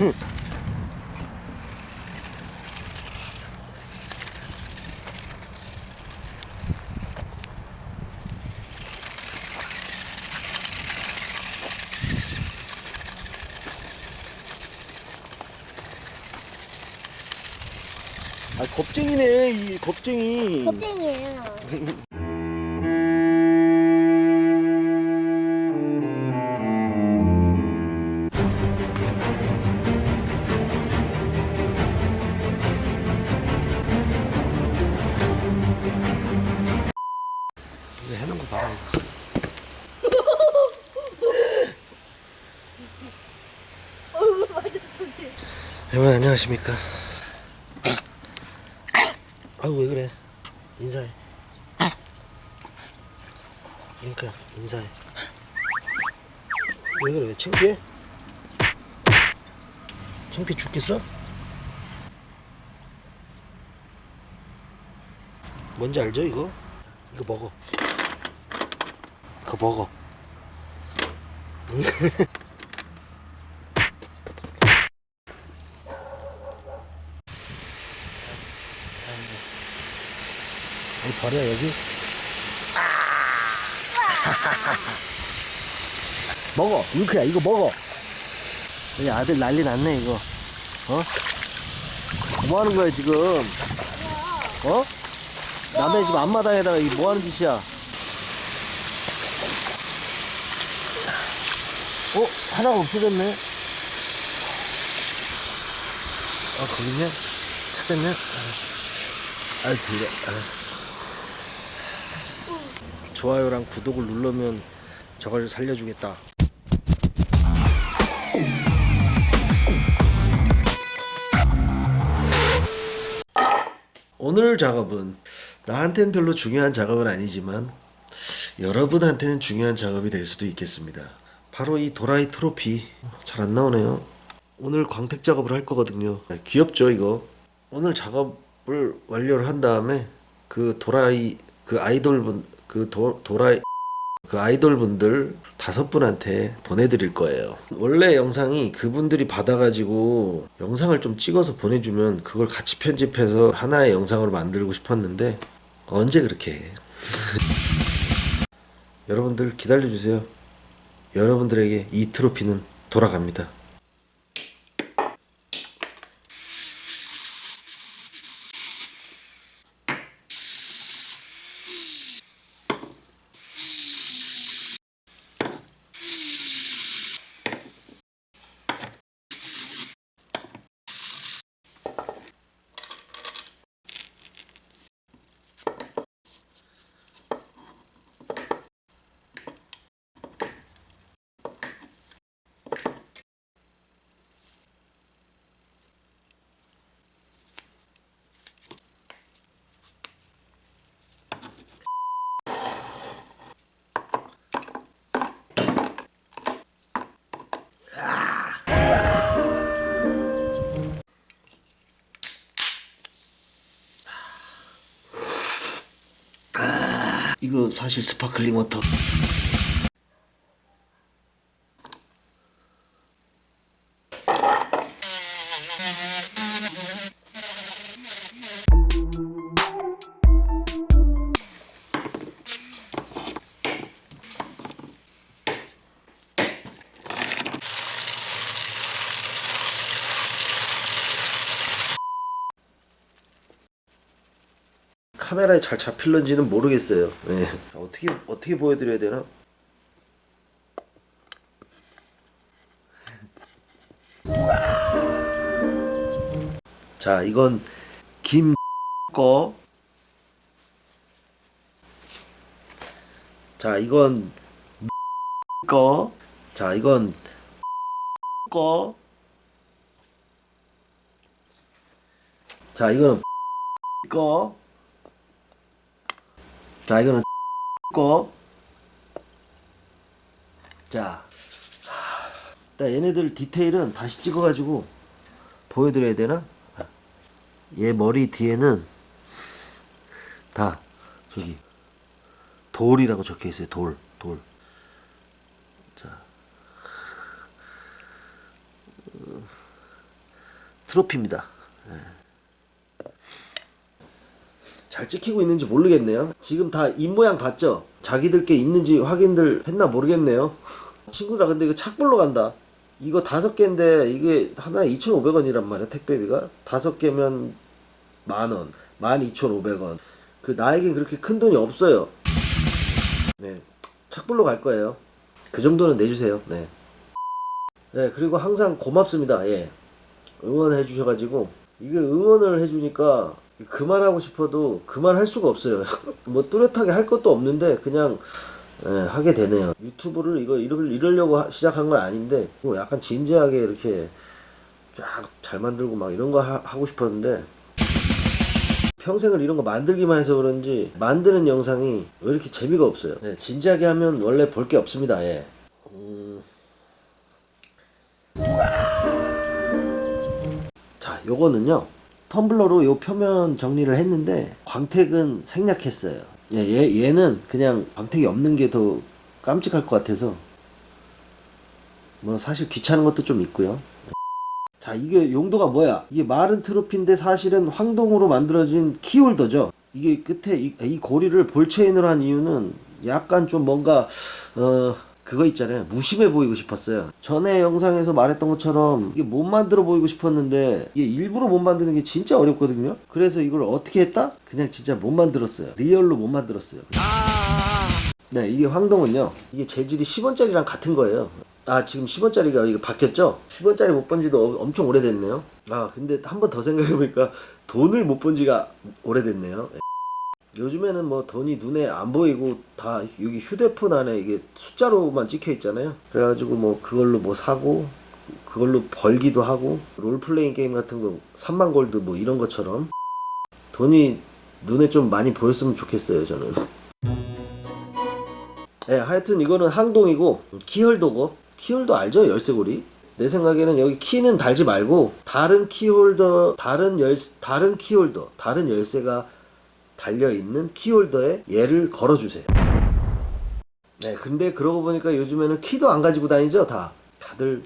아 겁쟁이네 이 겁쟁이. 겁쟁이에요. 여러분 안녕하십니까? 아유 왜 그래? 인사해. 그러니까 인사해. 왜 그래? 왜 창피해? 창피 죽겠어? 뭔지 알죠 이거? 이거 먹어. 이거 먹어. 버려 여기. 먹어 윙크야 이거 먹어. 우리 아들 난리 났네 이거. 어? 뭐 하는 거야 지금? 어? 남의 집 앞마당에다가 이게 뭐 하는 짓이야? 어? 하나가 없어졌네. 아, 거기냐? 찾았냐? 아, 들려. 아. 좋아요랑 구독을 누르면 저걸 살려주겠다. 오늘 작업은 나한테는 별로 중요한 작업은 아니지만 여러분한테는 중요한 작업이 될 수도 있겠습니다. 바로 이 도라이 트로피 잘 안 나오네요. 오늘 광택 작업을 할 거거든요. 네, 귀엽죠 이거. 오늘 작업을 완료를 한 다음에 그 도라이 그 아이돌 분 그 도라이 그 아이돌 분들 다섯 분한테 보내드릴 거예요. 원래 영상이 그분들이 받아가지고 영상을 좀 찍어서 보내주면 그걸 같이 편집해서 하나의 영상으로 만들고 싶었는데 언제 그렇게 해? 여러분들 기다려주세요. 여러분들에게 이 트로피는 돌아갑니다. 이거 사실 스파클링 워터. 카메라에 잘 잡힐런지는 모르겠어요. 네. 자, 어떻게 어떻게 보여드려야 되나? 자, 이건 김 거. 자, 이건 거. 자, 이건 거. 자, 이거는 거. 자 이거는 거. 자, 나 얘네들 디테일은 다시 찍어가지고 보여드려야 되나? 얘 머리 뒤에는 다 저기 돌이라고 적혀 있어요. 돌, 돌. 자, 트로피입니다. 예. 잘 찍히고 있는지 모르겠네요. 지금 다 입모양 봤죠? 자기들께 있는지 확인들 했나 모르겠네요. 친구들아 근데 이거 착불로 간다. 이거 다섯 개인데 이게 하나에 2,500원이란 말이야 택배비가 다섯 개면 만 원, 만 2,500원. 그 나에겐 그렇게 큰 돈이 없어요. 네, 착불로 갈 거예요. 그 정도는 내주세요. 네. 네, 그리고 항상 고맙습니다. 예. 응원해 주셔가지고 이게 응원을 해주니까 그만하고 싶어도 그만할 수가 없어요. 뭐 뚜렷하게 할 것도 없는데 그냥 예, 하게 되네요. 유튜브를 이거 이러려고 하- 시작한 건 아닌데 뭐 약간 진지하게 이렇게 쫙 잘 만들고 막 이런 거 하, 하고 싶었는데 평생을 이런 거 만들기만 해서 그런지 만드는 영상이 왜 이렇게 재미가 없어요. 네, 진지하게 하면 원래 볼 게 없습니다. 예. 음. 자, 요거는요. 텀블러로 요 표면 정리를 했는데 광택은 생략했어요. 예, 얘, 얘는 그냥 광택이 없는 게 더 깜찍할 것 같아서 뭐 사실 귀찮은 것도 좀 있고요. 자, 이게 용도가 뭐야? 이게 마른 트로피인데 사실은 황동으로 만들어진 키홀더죠. 이게 끝에 이, 이 고리를 볼체인으로 한 이유는 약간 좀 뭔가 어 그거 있잖아요. 무심해 보이고 싶었어요. 전에 영상에서 말했던 것처럼 이게 못 만들어 보이고 싶었는데 이게 일부러 못 만드는 게 진짜 어렵거든요. 그래서 이걸 어떻게 했다? 그냥 진짜 못 만들었어요. 리얼로 못 만들었어요. 네, 이게 황동은요. 이게 재질이 10원짜리랑 같은 거예요. 아, 지금 10원짜리가 이거 바뀌었죠? 10원짜리 못 본 지도 어- 엄청 오래됐네요. 아, 근데 한 번 더 생각해보니까 돈을 못 본 지가 오래됐네요. 예. 요즘에는 뭐 돈이 눈에 안 보이고 다 여기 휴대폰 안에 이게 숫자로만 찍혀 있잖아요. 그래가지고 뭐 그걸로 뭐 사고 그- 그걸로 벌기도 하고 롤플레잉 게임 같은 거 3만 골드 뭐 이런 것처럼 돈이 눈에 좀 많이 보였으면 좋겠어요, 저는. 예, 하여튼 이거는 항동이고 키홀더고 키홀더 알죠? 열쇠고리. 내 생각에는 여기 키는 달지 말고 다른 키홀더, 다른 열 다른 키홀더, 다른 열쇠가 달려 있는 키홀더에 얘를 걸어 주세요. 네, 근데 그러고 보니까 요즘에는 키도 안 가지고 다니죠, 다. 다들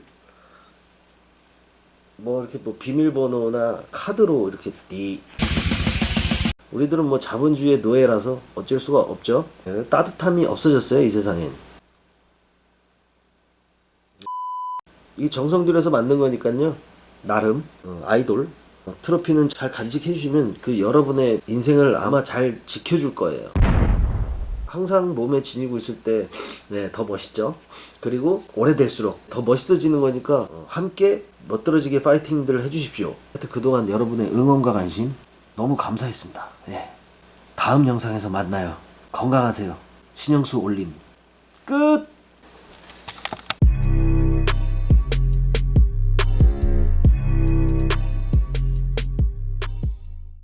뭐 이렇게 뭐 비밀번호나 카드로 이렇게 띠 우리들은 뭐 자본주의의 노예라서 어쩔 수가 없죠. 따뜻함이 없어졌어요, 이 세상엔. 이 정성 들여서 만든 거니까요. 나름 어, 아이돌 어, 트로피는 잘 간직해 주시면 그 여러분의 인생을 아마 잘 지켜줄 거예요. 항상 몸에 지니고 있을 때, 네, 더 멋있죠. 그리고 오래될수록 더 멋있어지는 거니까, 어, 함께 멋들어지게 파이팅들 해주십시오. 하여튼 그동안 여러분의 응원과 관심 너무 감사했습니다. 예. 다음 영상에서 만나요. 건강하세요. 신영수 올림. 끝!